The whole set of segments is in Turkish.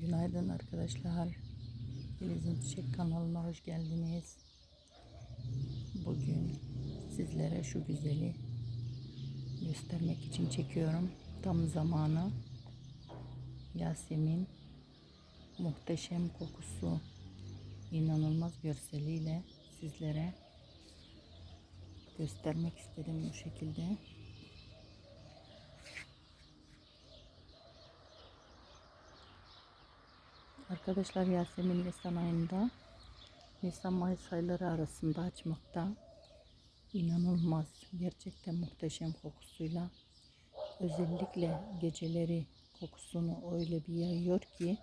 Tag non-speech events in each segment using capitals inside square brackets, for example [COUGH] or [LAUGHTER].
Günaydın arkadaşlar. Filiz'in Çiçek kanalına hoş geldiniz. Bugün sizlere şu güzeli göstermek için çekiyorum. Tam zamanı. Yasemin muhteşem kokusu inanılmaz görseliyle sizlere göstermek istedim bu şekilde. Arkadaşlar Yasemin Nisan ayında Nisan Mayıs ayları arasında açmakta inanılmaz gerçekten muhteşem kokusuyla özellikle geceleri kokusunu öyle bir yayıyor ki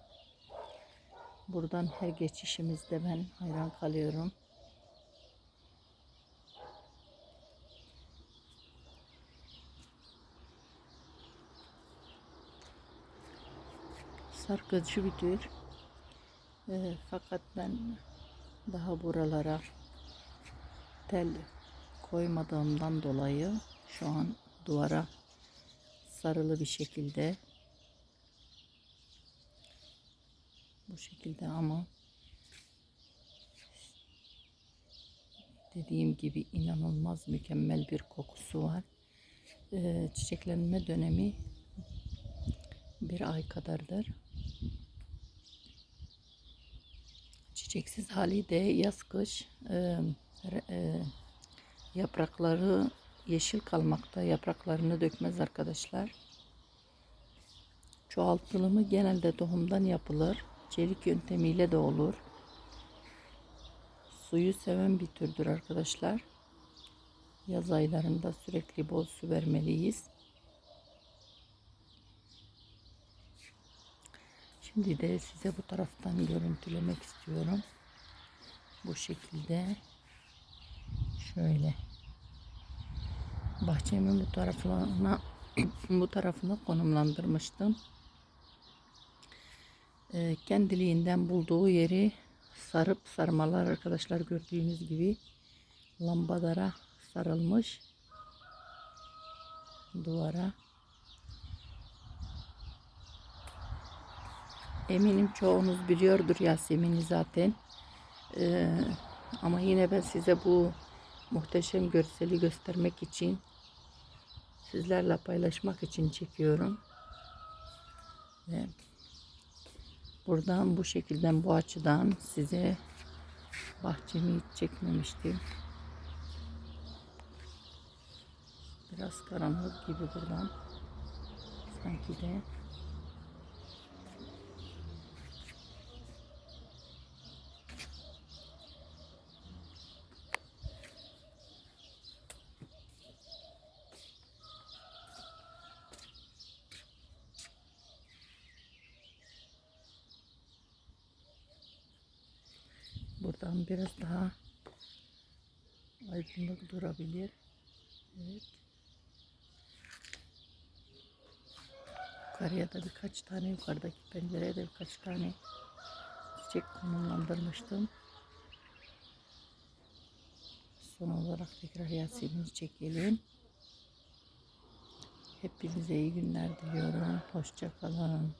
buradan her geçişimizde ben hayran kalıyorum. Sarkıcı bir tür. Fakat ben daha buralara tel koymadığımdan dolayı şu an duvara sarılı bir şekilde bu şekilde ama dediğim gibi inanılmaz mükemmel bir kokusu var. Ee, çiçeklenme dönemi bir ay kadardır. Çiçeksiz hali de yaz kış e, e, yaprakları yeşil kalmakta. Yapraklarını dökmez arkadaşlar. Çoğaltılımı genelde tohumdan yapılır. Çelik yöntemiyle de olur. Suyu seven bir türdür arkadaşlar. Yaz aylarında sürekli bol su vermeliyiz. Şimdi de size bu taraftan görüntülemek istiyorum. Bu şekilde. Şöyle. Bahçemin bu tarafına [CLEARS THROAT] bu tarafına konumlandırmıştım. Ee, kendiliğinden bulduğu yeri sarıp sarmalar arkadaşlar gördüğünüz gibi. Lambadara sarılmış. Duvara Eminim çoğunuz biliyordur Yasemin'i zaten. Ee, ama yine ben size bu muhteşem görseli göstermek için sizlerle paylaşmak için çekiyorum. Ve buradan bu şekilde bu açıdan size bahçemi hiç çekmemiştim. Biraz karanlık gibi buradan. Sanki de Buradan biraz daha aydınlık durabilir. Evet. Yukarıya da birkaç tane yukarıdaki pencereye de birkaç tane çiçek konumlandırmıştım. Son olarak tekrar Yasemin'i çekelim. Hepinize iyi günler diliyorum. Hoşça kalın.